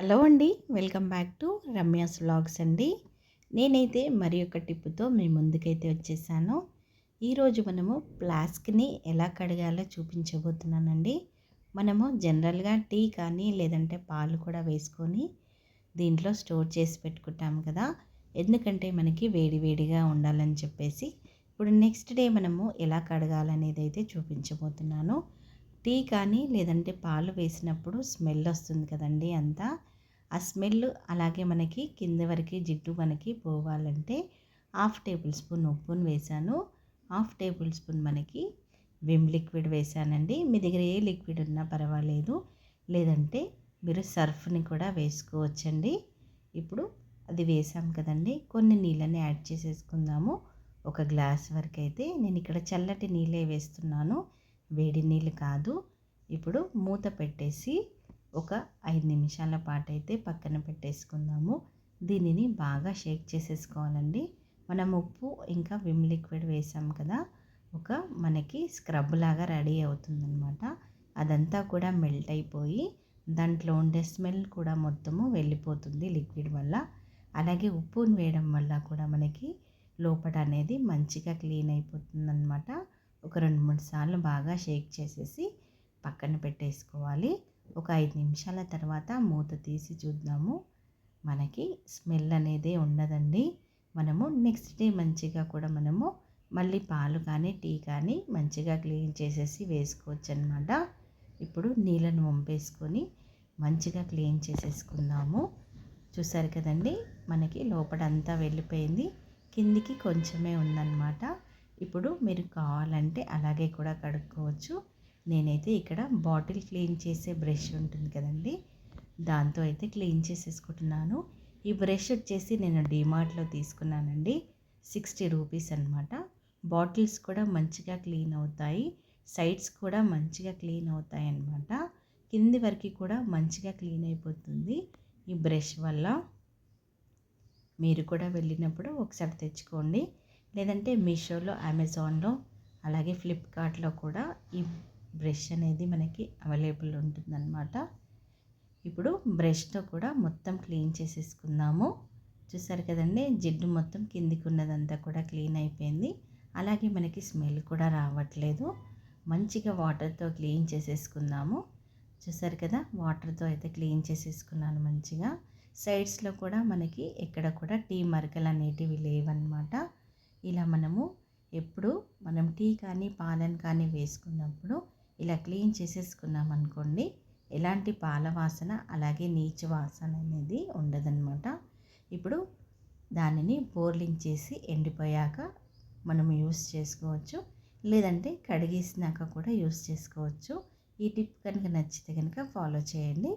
Hello అండి welcome back to Ramya's vlogs అండి. నేనైతే మరి ఒక టిప్పుతో మీ ముందుకైతే వచ్చేసాను. ఈరోజు మనము ఫ్లాస్క్ని ఎలా కడగాలో చూపించబోతున్నానండి. మనము జనరల్గా టీ కానీ లేదంటే పాలు కూడా వేసుకొని దీంట్లో స్టోర్ చేసి పెట్టుకుంటాం కదా. ఎందుకంటే మనకి వేడివేడిగా ఉండాలని చెప్పేసి ఇప్పుడు నెక్స్ట్ డే మనము ఎలా కడగాలనేది అయితే చూపించబోతున్నాను. టీ కానీ లేదంటే పాలు వేసినప్పుడు స్మెల్ వస్తుంది కదండి అంతా. ఆ స్మెల్ అలాగే మనకి కింద వరకు జిడ్డు మనకి పోవాలంటే హాఫ్ టేబుల్ స్పూన్ ఉప్పును వేసాను. హాఫ్ టేబుల్ స్పూన్ మనకి విమ్ లిక్విడ్ వేశానండి మీ దగ్గర ఏ లిక్విడ్ ఉన్నా పర్వాలేదు. లేదంటే మీరు సర్ఫ్ని కూడా వేసుకోవచ్చండి. ఇప్పుడు అది వేసాం కదండి. కొన్ని నీళ్ళని యాడ్ చేసేసుకుందాము. ఒక గ్లాస్ వరకు అయితే నేను ఇక్కడ చల్లటి నీళ్ళే వేస్తున్నాను. వేడి నీళ్ళు కాదు. ఇప్పుడు మూత పెట్టేసి ఒక ఐదు నిమిషాల పాటు అయితే పక్కన పెట్టేసుకుందాము. దీనిని బాగా షేక్ చేసేసుకోవాలండి. మనం ఉప్పు ఇంకా విమ్ లిక్విడ్ వేసాం కదా ఒక మనకి స్క్రబ్ లాగా రెడీ అవుతుందన్నమాట. అదంతా కూడా మెల్ట్ అయిపోయి దాంట్లో ఉండే స్మెల్ కూడా మొత్తము వెళ్ళిపోతుంది లిక్విడ్ వల్ల. అలాగే ఉప్పుని వేయడం వల్ల కూడా మనకి లోపల అనేది మంచిగా క్లీన్ అయిపోతుంది ఒక రెండు మూడు సార్లు బాగా షేక్ చేసేసి పక్కన పెట్టేసుకోవాలి. ఒక ఐదు నిమిషాల తర్వాత మూత తీసి చూద్దాము. మనకి స్మెల్ అనేది ఉండదండి. మనము నెక్స్ట్ డే మంచిగా కూడా మనము మళ్ళీ పాలు కానీ టీ కానీ మంచిగా క్లీన్ చేసేసి వేసుకోవచ్చు అనమాట ఇప్పుడు నీళ్ళను వంపేసుకొని మంచిగా క్లీన్ చేసేసుకుందాము. చూసారు కదండి మనకి లోపలంతా వెళ్ళిపోయింది. కిందికి కొంచెమే ఉందన్నమాట. ఇప్పుడు మీరు కావాలంటే అలాగే కూడా కడుక్కోవచ్చు. నేనైతే ఇక్కడ బాటిల్ క్లీన్ చేసే బ్రష్ ఉంటుంది కదండి. దాంతో అయితే క్లీన్ చేసేసుకుంటున్నాను. ఈ బ్రష్ వచ్చేసి నేను డిమార్ట్లో తీసుకున్నానండి. సిక్స్టీ రూపీస్ అనమాట బాటిల్స్ కూడా మంచిగా క్లీన్ అవుతాయి. సైడ్స్ కూడా మంచిగా క్లీన్ అవుతాయి అన్నమాట. కింది వరకు కూడా మంచిగా క్లీన్ అయిపోతుంది ఈ బ్రష్ వల్ల. మీరు కూడా వెళ్ళినప్పుడు ఒకసారి తెచ్చుకోండి. లేదంటే మీషోలో అమెజాన్లో అలాగే ఫ్లిప్కార్ట్లో కూడా ఈ బ్రష్ అనేది మనకి అవైలబుల్ ఉంటుందన్నమాట. ఇప్పుడు బ్రష్తో కూడా మొత్తం క్లీన్ చేసేసుకుందాము. చూసారు కదండి జిడ్డు మొత్తం కిందికి ఉన్నదంతా కూడా క్లీన్ అయిపోయింది. అలాగే మనకి స్మెల్ కూడా రావట్లేదు. మంచిగా వాటర్తో క్లీన్ చేసేసుకుందాము. చూసారు కదా వాటర్తో అయితే క్లీన్ చేసేసుకున్నాను మంచిగా. సైడ్స్లో కూడా మనకి ఎక్కడ కూడా టీ మరకలు అనేటివి లేవన్నమాట. ఇలా మనము ఎప్పుడు మనం టీ కానీ పాలను కానీ వేసుకున్నప్పుడు ఇలా క్లీన్ చేసేసుకున్నాం అనుకోండి ఎలాంటి పాల వాసన అలాగే నీచు వాసన అనేది ఉండదన్నమాట. ఇప్పుడు దానిని బోర్లింగ్ చేసి ఎండిపోయాక మనం యూస్ చేసుకోవచ్చు. లేదంటే కడిగేసినాక కూడా యూస్ చేసుకోవచ్చు. ఈ టిప్ కనుక నచ్చితే కనుక ఫాలో చేయండి.